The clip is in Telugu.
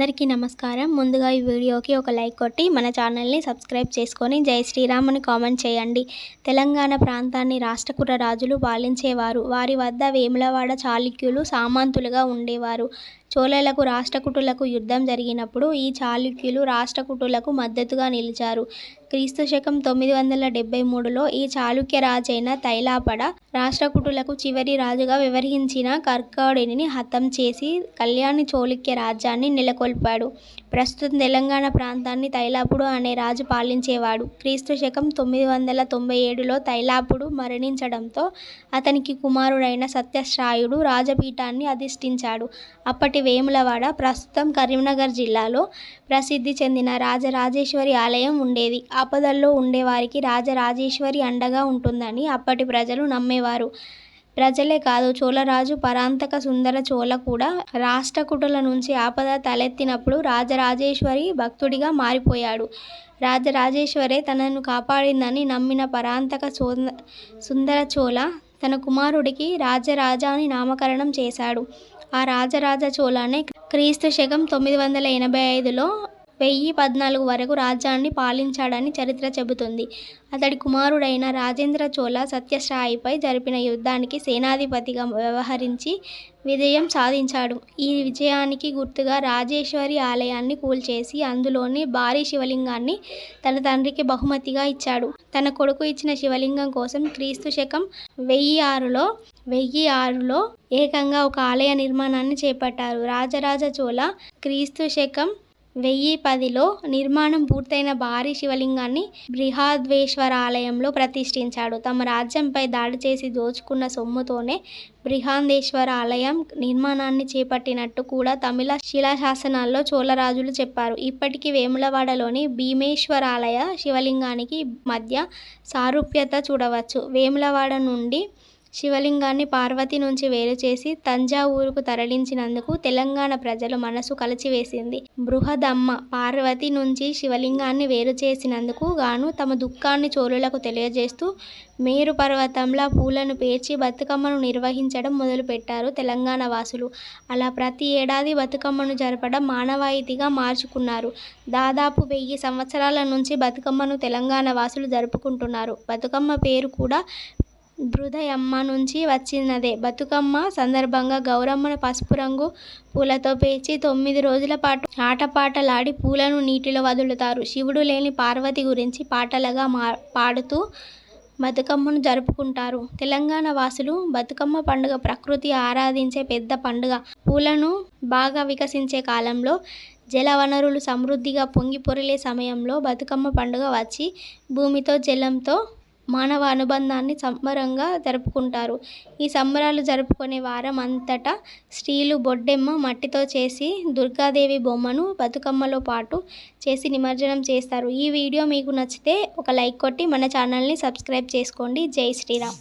అందరికీ నమస్కారం. ముందుగా ఈ వీడియోకి ఒక లైక్ కొట్టి మన ఛానల్ని సబ్స్క్రైబ్ చేసుకొని జై శ్రీరామ్ అని కామెంట్ చేయండి. తెలంగాణ ప్రాంతాన్ని రాష్ట్రకూట రాజులు పాలించేవారు. వారి వద్ద వేములవాడ చాళుక్యులు సామంతులుగా ఉండేవారు. చోళలకు రాష్ట్రకూటులకు యుద్ధం జరిగినప్పుడు ఈ చాళుక్యులు రాష్ట్రకూటులకు మద్దతుగా నిలిచారు. క్రీస్తు శకం తొమ్మిది వందల డెబ్బై మూడులో ఈ చాళుక్య రాజైన తైలాపడ రాష్ట్రకూటులకు చివరి రాజుగా వ్యవహరించిన కర్కాడిని హతం చేసి కళ్యాణి చోళుక్య రాజ్యాన్ని నెలకొల్పాడు. ప్రస్తుతం తెలంగాణ ప్రాంతాన్ని తైలాపుడు అనే రాజు పాలించేవాడు. క్రీస్తు శకం తొమ్మిది వందల తొంభై ఏడులో తైలాపుడు మరణించడంతో అతనికి కుమారుడైన సత్యశ్రాయుడు రాజపీఠాన్ని అధిష్ఠించాడు. అప్పటి వేములవాడ ప్రస్తుతం కరీంనగర్ జిల్లాలో ప్రసిద్ధి చెందిన రాజరాజేశ్వరి ఆలయం ఉండేది. ఆపదల్లో ఉండేవారికి రాజరాజేశ్వరి అండగా ఉంటుందని అప్పటి ప్రజలు నమ్మేవారు. ప్రజలే కాదు చోళరాజు పరాంతక సుందర చోళ కూడా రాష్ట్రకుటుల నుంచి ఆపద తలెత్తినప్పుడు రాజరాజేశ్వరి భక్తుడిగా మారిపోయాడు. రాజరాజేశ్వరే తనను కాపాడిందని నమ్మిన పరాంతక సుందర చోళ తన కుమారుడికి రాజరాజ అని నామకరణం చేశాడు. ఆ రాజరాజ చోళనే క్రీస్తు శకం తొమ్మిది వందల ఎనభై ఐదులో వెయ్యి పద్నాలుగు వరకు రాజ్యాన్ని పాలించాడని చరిత్ర చెబుతుంది. అతడి కుమారుడైన రాజేంద్ర చోళ సత్యసాయిపై జరిపిన యుద్ధానికి సేనాధిపతిగా వ్యవహరించి విజయం సాధించాడు. ఈ విజయానికి గుర్తుగా రాజేశ్వరి ఆలయాన్ని కూల్చేసి అందులోని భారీ శివలింగాన్ని తన తండ్రికి బహుమతిగా ఇచ్చాడు. తన కొడుకు ఇచ్చిన శివలింగం కోసం క్రీస్తు శకం వెయ్యి ఆరులో వెయ్యి ఆరులో ఏకంగా ఒక ఆలయ నిర్మాణాన్ని చేపట్టారు. రాజరాజ చోళ క్రీస్తు శకం వెయ్యి పదిలో నిర్మాణం పూర్తయిన భారీ శివలింగాన్ని బృహాద్వేశ్వర ఆలయంలో ప్రతిష్ఠించాడు. తమ రాజ్యంపై దాడి చేసి దోచుకున్న సొమ్ముతోనే బృహాందేశ్వర ఆలయం నిర్మాణాన్ని చేపట్టినట్టు కూడా తమిళ శిలాశాసనాల్లో చోళరాజులు చెప్పారు. ఇప్పటికీ వేములవాడలోని భీమేశ్వర ఆలయ శివలింగానికి మధ్య సారూప్యత చూడవచ్చు. వేములవాడ నుండి శివలింగాన్ని పార్వతి నుంచి వేరు చేసి తంజావూరుకు తరలించినందుకు తెలంగాణ ప్రజల మనసు కలిచివేసింది. బృహదమ్మ పార్వతి నుంచి శివలింగాన్ని వేరు చేసినందుకు గాను తమ దుఃఖాన్ని చోళులకు తెలియజేస్తూ మేరు పర్వతంలా పూలను పేర్చి బతుకమ్మను నిర్వహించడం మొదలుపెట్టారు తెలంగాణ వాసులు. అలా ప్రతి ఏడాది బతుకమ్మను జరపడం మానవాయితీగా మార్చుకున్నారు. దాదాపు వెయ్యి సంవత్సరాల నుంచి బతుకమ్మను తెలంగాణ వాసులు జరుపుకుంటున్నారు. బతుకమ్మ పేరు కూడా బృదయమ్మ నుంచి వచ్చినదే. బతుకమ్మ సందర్భంగా గౌరమ్మను పసుపు రంగు పూలతో పేర్చి తొమ్మిది రోజుల పాటు ఆటపాటలాడి పూలను నీటిలో వదులుతారు. శివుడు లేని పార్వతి గురించి పాటలుగా మా పాడుతూ బతుకమ్మను జరుపుకుంటారు. తెలంగాణ వాసులు బతుకమ్మ పండుగ ప్రకృతి ఆరాధించే పెద్ద పండుగ. పూలను బాగా వికసించే కాలంలో జల వనరులు సమృద్ధిగా పొంగి పొరిలే సమయంలో బతుకమ్మ పండుగ వచ్చి భూమితో జలంతో మానవ అనుబంధాన్ని సంబరంగా జరుపుకుంటారు. ఈ సంబరాలు జరుపుకునే వారం అంతటా స్త్రీలు బొడ్డెమ్మ మట్టితో చేసి దుర్గాదేవి బొమ్మను బతుకమ్మలో పాటు చేసి నిమజ్జనం చేస్తారు. ఈ వీడియో మీకు నచ్చితే ఒక లైక్ కొట్టి మన ఛానల్ని సబ్స్క్రైబ్ చేసుకోండి. జై శ్రీరామ్.